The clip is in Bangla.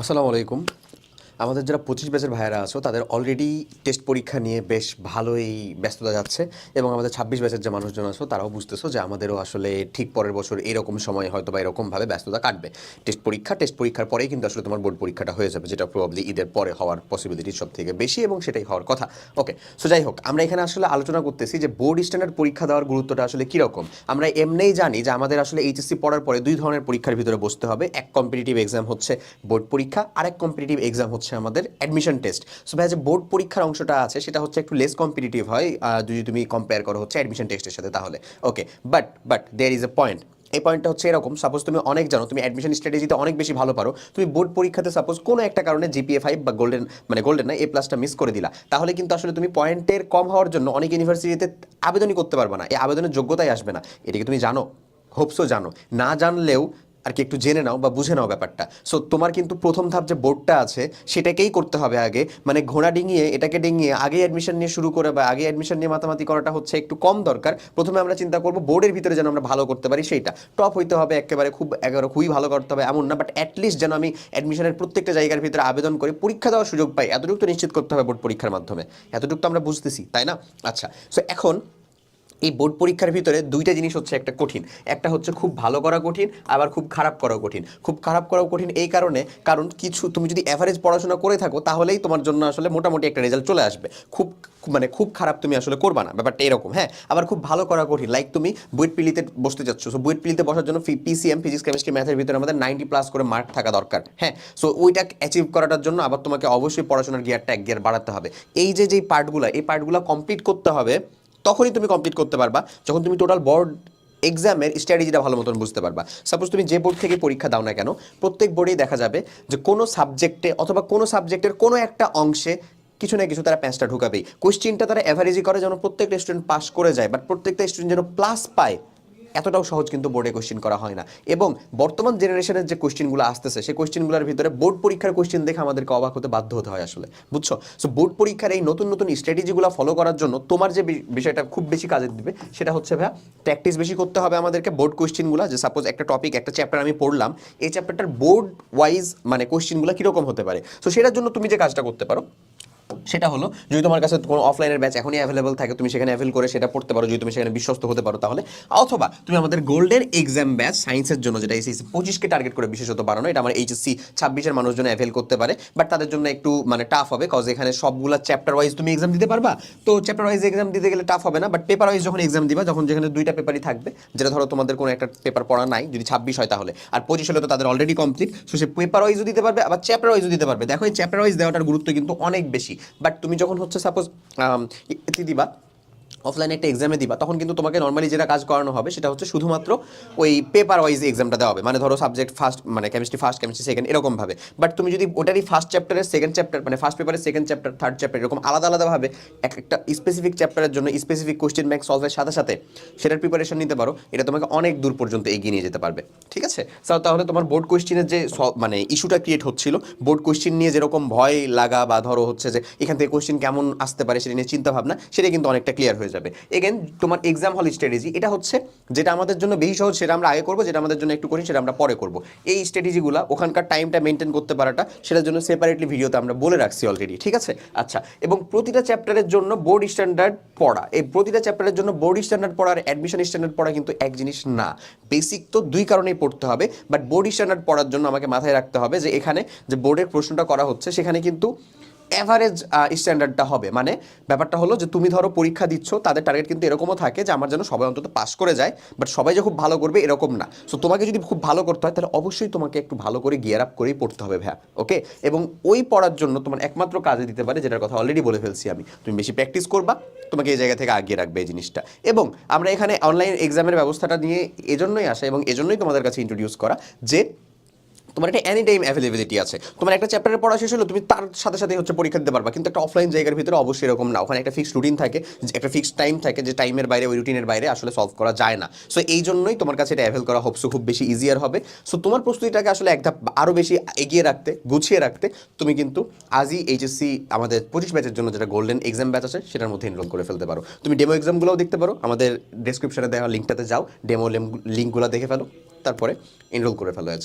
আসসালামু আলাইকুম। আমাদের যারা পঁচিশ ব্যাচের ভাইয়েরা আছো, তাদের অলরেডি টেস্ট পরীক্ষা নিয়ে বেশ ভালোই ব্যস্ততা যাচ্ছে এবং আমাদের ছাব্বিশ ব্যাচের যে মানুষজন আছো, তারাও বুঝতেছো যে আমাদেরও আসলে ঠিক পরের বছর এরকম সময় হয়তো বা এরকমভাবে ব্যস্ততা কাটবে। টেস্ট পরীক্ষা টেস্ট পরীক্ষার পরেই কিন্তু আসলে তোমার বোর্ড পরীক্ষাটা হয়ে যাবে, যেটা প্রবাবলি ঈদের পরে হওয়ার পসিবিলিটি সব থেকে বেশি এবং সেটাই হওয়ার কথা। ওকে সো যাই হোক, আমরা এখানে আসলে আলোচনা করতেছি যে বোর্ড স্ট্যান্ডার্ড পরীক্ষা দেওয়ার গুরুত্বটা আসলে কীরকম। আমরা এমনিই জানি যে আমাদের আসলে এইচএসসি পড়ার পরে দুই ধরনের পরীক্ষার ভিতরে বসতে হবে। এক কম্পিটিটিভ এক্সাম হচ্ছে বোর্ড পরীক্ষা আর এক কম্পিটিটিভ এক্সাম হচ্ছে আমাদের অ্যাডমিশন টেস্ট সো ভাই যে বোর্ড পরীক্ষার অংশটা আছে, সেটা হচ্ছে একটু লেস কম্পিটিটিভ হয়। যদি তুমি কম্পেয়ার করো হচ্ছে অ্যাডমিশন টেস্টের সাথে তাহলে। Okay but but there is a point এই পয়েন্টটা হচ্ছে এরকম সাপোজ তুমি অনেক জানো, তুমি অ্যাডমিশন স্ট্র্যাটেজিতে অনেক বেশি ভালো পারো, তুমি বোর্ড পরীক্ষাতে সাপোজ কোনো একটা কারণে জিপিএ ফাইভ বা গোল্ডেন মানে গোল্ডেন না এ প্লাসটা মিস করে দিলা। তাহলে কিন্তু আসলে তুমি পয়েন্টের কম হওয়ার জন্য অনেক ইউনিভার্সিটিতে আবেদনই করতে পারবে না। এই আবেদনের যোগ্যতাই আসবে না। এটা কি তুমি জানো হোপসও জানো। না জানলেও আর কি একটু জেনে নাও বা বুঝে নাও ব্যাপারটা। সো তোমার কিন্তু প্রথম ধাপ যে বোর্ডটা আছে, সেটাকেই করতে হবে আগে। মানে ঘোড়া ডিঙিয়ে, এটাকে ডিঙিয়ে আগে অ্যাডমিশন নিয়ে শুরু করে বা আগে অ্যাডমিশন নিয়ে মাতামাতি করাটা হচ্ছে একটু কম দরকার। প্রথমে আমরা চিন্তা করব বোর্ডের ভিতরে যেন আমরা ভালো করতে পারি সেইটা। টপ হইতে হবে একেবারে খুব, একেবারে খুবই ভালো করতে হবে এমন না বাট অ্যাটলিস্ট যেন আমি অ্যাডমিশনের প্রত্যেকটা জায়গার ভিতরে আবেদন করে পরীক্ষা দেওয়ার সুযোগ পাই। এতটুকু তো নিশ্চিত করতে হবে বোর্ড পরীক্ষার মাধ্যমে। এতটুকু তো আমরা বুঝতেছি, তাই না? আচ্ছা সো এখন এই বোর্ড পরীক্ষার ভিতরে দুইটা জিনিস হচ্ছে একটা কঠিন। একটা হচ্ছে খুব ভালো করা কঠিন, আবার খুব খারাপ করাও কঠিন। খুব খারাপ করাও কঠিন এই কারণে, কারণ কিছু তুমি যদি অ্যাভারেজ পড়াশোনা করে থাকো, তাহলেই তোমার জন্য আসলে মোটামুটি একটা রেজাল্ট চলে আসবে। খুব মানে খুব খারাপ তুমি আসলে করবা না, ব্যাপারটা এরকম হ্যাঁ? আবার খুব ভালো করা কঠিন লাইক তুমি বুয়েট পিলিতে বসতে যাচ্ছ সো বুয়েট পিলিতে বসার জন্য পিসিএম ফিজিক্স কেমিস্ট্রি ম্যাথের ভিতরে আমাদের নাইনটি প্লাস করে মার্ক থাকা দরকার হ্যাঁ? সো ওইটা অ্যাচিভ করাটার জন্য আবার তোমাকে অবশ্যই পড়াশোনার গিয়ারটা এক গিয়ার বাড়াতে হবে। এই যে যেই পার্টগুলো এই পার্টগুলো কমপ্লিট করতে হবে তখনই তুমি কমপ্লিট করতে পারবা, যখন তুমি টোটাল বোর্ড এক্সামের স্ট্র্যাটেজিটা ভালো মতন বুঝতে পারবা। সাপোজ তুমি যে বোর্ড থেকে পরীক্ষা দাও না কেন, প্রত্যেক বোর্ডেই দেখা যাবে যে কোনো সাবজেক্টে অথবা কোনো সাবজেক্টের কোনো একটা অংশে কিছু না কিছু তারা প্যাঁচটা ঢুকাবেই। কোশ্চিনটা তারা অ্যাভারেজই করে যেন প্রত্যেকটা স্টুডেন্ট পাস করে যায় বাট প্রত্যেকটা স্টুডেন্ট যেন প্লাস পায়। এতটাও সহজ কিন্তু বোর্ডে কোশ্চেন করা হয় না। এবং বর্তমান জেনারেশনের যে কোশ্চেনগুলো আসতেছে, সেই কোশ্চেনগুলোর ভিতরে বোর্ড পরীক্ষার কোশ্চেন দেখে আমাদেরকে অবাক হতে বাধ্য হতে হয় আসলে। বুঝছ? সো বোর্ড পরীক্ষার এই নতুন নতুন স্ট্র্যাটেজিগুলো ফলো করার জন্য তোমার যে বিষয়টা খুব বেশি কাজে দিবে, সেটা হচ্ছে ভাইয়া প্র্যাকটিস বেশি করতে হবে আমাদেরকে বোর্ড কোশ্চেনগুলো যে সাপোজ একটা টপিক একটা চ্যাপ্টার আমি পড়লাম, এই চ্যাপ্টারটার বোর্ড ওয়াইজ মানে কোশ্চেনগুলো কীরকম হতে পারে? সো সেটার জন্য তুমি যে কাজটা করতে পারো সেটা হলো, যদি তোমার কাছে কোনো অফলাইনের ব্যাচ এখনই অ্যাভেলেবল থাকে, তুমি সেখানে অ্যাভেল করে সেটা পড়তে পারো, যদি তুমি সেখানে বিশ্বস্ত হতে পারো তাহলে। অথবা তুমি আমাদের গোল্ডেন এক্সাম ব্যাচ সায়েন্সের জন্য, যেটা এসএসসি পঁচিশকে টার্গেট করে বিশেষত বাড়ানো, এটা আমার এইচএসসি ছাব্বিশের মানুষজন অ্যাভেল করতে পারে বাট তাদের জন্য একটু মানে টাফ হবে কজ এখানে সবগুলো চ্যাপ্টার ওয়াইজ তুমি এক্সাম দিতে পারবা। তো চ্যাপ্টার ওয়াইজ এক্সাম দিতে গেলে টাফ হবে না বাট পেপার ওয়াইজ যখন এক্সাম দিবা, যখন যেখানে দুইটা পেপারই থাকবে, যেটা ধরো তোমাদের কোনো একটা পেপার পড়া নাই, যদি ছাব্বিশ হয় তাহলে, আর পঁচিশ হলে তো তাদের অলরেডি কমপ্লিট সো সে পেপার ওয়াইজও দিতে পারবে, আবার চ্যাপ্টার ওয়াইজও দিতে পারবে। দেখো এই চ্যাপ্টার ওয়াইজ দেওয়াটার গুরুত্ব কিন্তু অনেক বেশি। বাট তুমি যখন হচ্ছে সাপোজ এটি দিবা অফলাইনে একটা এক্সামে দিবা, তখন কিন্তু তোমাকে নর্মালি যেটা কাজ করানো হবে সেটা হচ্ছে শুধুমাত্র ওই পেপার ওয়াইজ এক্সামটা দেওয়া হবে। মানে ধরো সাবজেক্ট ফার্স্ট মানে কেমিস্ট্রি ফার্স্ট কেমিস্ট্রি সেকেন্ড এরকমভাবে বাট তুমি যদি ওটারই ফার্স্ট চ্যাপ্টারের সেকেন্ড চ্যাপ্টার মানে ফার্স্ট পেপারের সেকেন্ড চ্যাপ্টার থার্ড চ্যাপ্টার এরকম আলাদা আলাদাভাবে এক একটা স্পেসিফিক চ্যাপ্টারের জন্য স্পেসিফিক কোশ্চেন ব্যাংক সলভের সাথে সাথে সেটার প্রিপারেশন নিতে পারো। এটা তোমাকে অনেক দূর পর্যন্ত এগিয়ে নিয়ে যেতে পারবে। ঠিক আছে? স্যার তাহলে তোমার বোর্ড কোশ্চেনের যে মানে ইস্যুটা ক্রিয়েট হচ্ছিল বোর্ড কোশ্চেন নিয়ে যেরকম ভয় লাগা বা ধরো হচ্ছে যে এখান থেকে কোশ্চেন কেমন আসতে পারে সেটা নিয়ে চিন্তা ভাবনা সেটা কিন্তু অনেকটা ক্লিয়ার হয়ে যাবে। এগেন তোমার এক্সাম হল স্ট্র্যাটেজি এটা হচ্ছে যেটা আমাদের জন্য বেশি সহজ, সেটা আমরা আগে করব, যেটা আমাদের জন্য একটু কঠিন, সেটা আমরা পরে করব। এই স্ট্র্যাটেজিগুলো ওখানকার টাইমটা মেনটেন করতে পারাটা, সেটার জন্য সেপারেটলি ভিডিওতে আমরা বলে রাখছি অলরেডি ঠিক আছে? আচ্ছা এবং প্রতিটা চ্যাপ্টারের জন্য বোর্ড স্ট্যান্ডার্ড পড়া। এই প্রতিটা চ্যাপ্টারের জন্য বোর্ড স্ট্যান্ডার্ড পড়া আর অ্যাডমিশন স্ট্যান্ডার্ড পড়া কিন্তু এক জিনিস না। বেসিক তো দুই কারণেই পড়তে হবে বাট বোর্ড স্ট্যান্ডার্ড পড়ার জন্য আমাকে মাথায় রাখতে হবে যে এখানে যে বোর্ডের প্রশ্নটা করা হচ্ছে, সেখানে কিন্তু অ্যাভারেজ স্ট্যান্ডার্ডটা হবে। মানে ব্যাপারটা হলো যে তুমি ধরো পরীক্ষা দিচ্ছ, তাদের টার্গেট কিন্তু এরকমও থাকে যে আমার যেন সবাই অন্তত পাস করে যায় বাট সবাই যে খুব ভালো করবে এরকম না। সো তোমাকে যদি খুব ভালো করতে হয়, তাহলে অবশ্যই তোমাকে একটু ভালো করে গিয়ার আপ করেই পড়তে হবে ভ্যা ওকে এবং ওই পড়ার জন্য তোমার একমাত্র কাজে দিতে পারে, যেটার কথা অলরেডি বলে ফেলছি আমি। তুমি বেশি প্র্যাকটিস করবা, তোমাকে এই জায়গা থেকে আগিয়ে রাখবে এই জিনিসটা। এবং আমরা এখানে অনলাইন এক্সামের ব্যবস্থাটা নিয়ে এজন্যই আসা এবং এজন্যই তোমাদের কাছে ইন্ট্রোডিউস করা যে তোমার একটা এনি টাইম অ্যাভেলেবিলিটি আছে। তোমার একটা চ্যাপ্টারের পড়া শেষ হলো, তুমি তার সাথে সাথে হচ্ছে পরীক্ষা দিতে পারবা। কিন্তু একটা অফলাইন জায়গার ভিতরে অবশ্যই এরকম না। ওখানে একটা ফিক্সড রুটিন থাকে একটা ফিক্সড টাইম থাকে, যে টাইমের বাইরে, ওই রুটিনের বাইরে আসলে সলভ করা যায় না। সো এই জন্যই তোমার কাছে এটা অ্যাভেল করা হোপসো খুব বেশি ইজিয়ার হবে। সো তোমার প্রস্তুতিটাকে আসলে এক ধাপ আরও বেশি এগিয়ে রাখতে, গুছিয়ে রাখতে, তুমি কিন্তু আজই এইচএসসি আমাদের পঁচিশ ব্যাচের জন্য যেটা গোল্ডেন এক্সাম ব্যাচ আছে, সেটার মধ্যে এনরোল করে ফেলতে পারো। তুমি ডেমো এক্সামগুলোও দেখতে পারো। আমাদের ডেসক্রিপশনে দেওয়া লিঙ্কটাতে যাও। ডেমো লিঙ্কগুলো দেখে ফেলো। তারপরে এনরোল করে ফেলো আজ